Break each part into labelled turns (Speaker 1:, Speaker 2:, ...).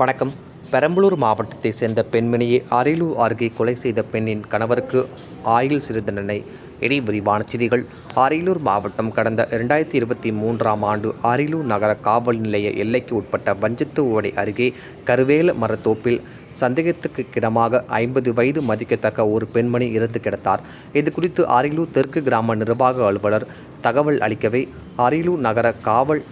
Speaker 1: வணக்கம். பெரம்பலூர் மாவட்டத்தை சேர்ந்த பெண்மணியை அரியலூர் அருகே கொலை செய்த பெண்ணின் கணவருக்கு ஆயுள் சிறு தண்டனை இனி விரிவான செய்திகள். அரியலூர் மாவட்டம் கடந்த இரண்டாயிரத்தி இருபத்தி மூன்றாம் ஆண்டு அரியலூர் நகர காவல் நிலைய எல்லைக்கு உட்பட்ட வஞ்சத்து ஓடை அருகே கருவேல மரத்தோப்பில் சந்தேகத்துக்கு கிடமாக ஐம்பது வயது மதிக்கத்தக்க ஒரு பெண்மணி இறந்து கிடத்தார் இது குறித்து அரியலூர் தெற்கு கிராம நிர்வாக அலுவலர் தகவல் அளிக்கவே அரியலூர் நகர காவல்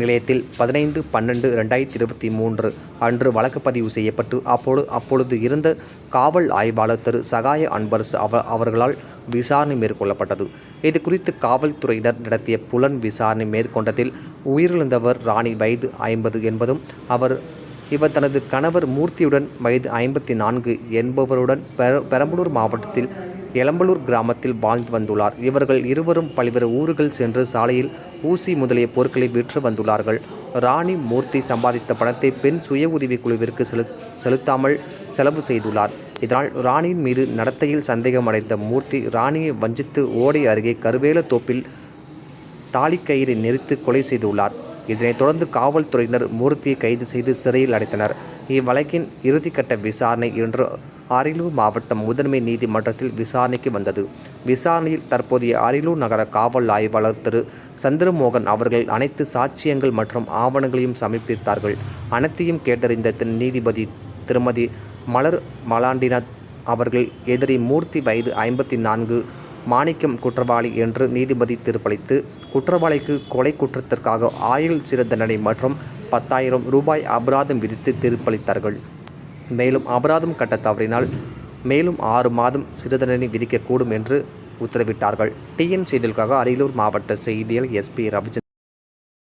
Speaker 1: நிலையத்தில் பதினைந்து பன்னெண்டு ரெண்டாயிரத்தி இருபத்தி மூன்று அன்று வழக்குப்பதிவு செய்யப்பட்டு அப்போது அப்பொழுது இருந்த காவல் ஆய்வாளர் திரு. சகாய அன்பரசு அவ அவர்களால் விசாரணை மேற்கொள்ளப்பட்டது. இது குறித்து காவல்துறையினர் நடத்திய புலன் விசாரணை மேற்கொண்டதில் உயிரிழந்தவர் ராணி வயது ஐம்பது என்பதும் அவர் இவர் தனது கணவர் மூர்த்தியுடன் வயது ஐம்பத்தி நான்கு என்பவருடன் பெர பெரம்பலூர் மாவட்டத்தில் எலம்பலூர் கிராமத்தில் வாழ்ந்து வந்துள்ளார். இவர்கள் இருவரும் பல்வேறு ஊர்கள் சென்று சாலையில் ஊசி முதலிய பொருட்களை விற்று வந்துள்ளார்கள். ராணி மூர்த்தி சம்பாதித்த பணத்தை பெண் சுய உதவி குழுவிற்கு செலு செலுத்தாமல் செலவு செய்துள்ளார். இதனால் ராணியின் மீது நடத்தையில் சந்தேகமடைந்த மூர்த்தி ராணியை வஞ்சித்து ஓடை அருகே கருவேல தோப்பில் தாலிக்கயிறை நெரித்து கொலை செய்துள்ளார். இதனைத் தொடர்ந்து காவல்துறையினர் மூர்த்தியை கைது செய்து சிறையில் அடைத்தனர். இவ்வழக்கின் இறுதிக்கட்ட விசாரணை இன்று அரியலூர் மாவட்டம் முதன்மை நீதிமன்றத்தில் விசாரணைக்கு வந்தது. விசாரணையில் தற்போதைய அரியலூர் நகர காவல் ஆய்வாளர் திரு. சந்திரமோகன் அவர்கள் அனைத்து சாட்சியங்கள் மற்றும் ஆவணங்களையும் சமர்ப்பித்தார்கள். அனைத்தையும் கேட்டறிந்த திரு- நீதிபதி திருமதி மலர் மலாண்டினத் அவர்கள் எதிரி மூர்த்தி வயது ஐம்பத்தி நான்கு மாணிக்கம் குற்றவாளி என்று நீதிபதி தீர்ப்பளித்து குற்றவாளிக்கு கொலை குற்றத்திற்காக ஆயுள் சிறை தண்டனை மற்றும் பத்தாயிரம் ரூபாய் அபராதம் விதித்து தீர்ப்பளித்தார்கள். மேலும் அபராதம் கட்ட தவறினால் மேலும் ஆறு மாதம் சிறை தண்டனை விதிக்கக்கூடும் என்று உத்தரவிட்டார்கள். டிஎன் செய்திகளுக்காக அரியலூர் மாவட்ட செய்தியில் எஸ்பி ரவிச்சந்திரன்.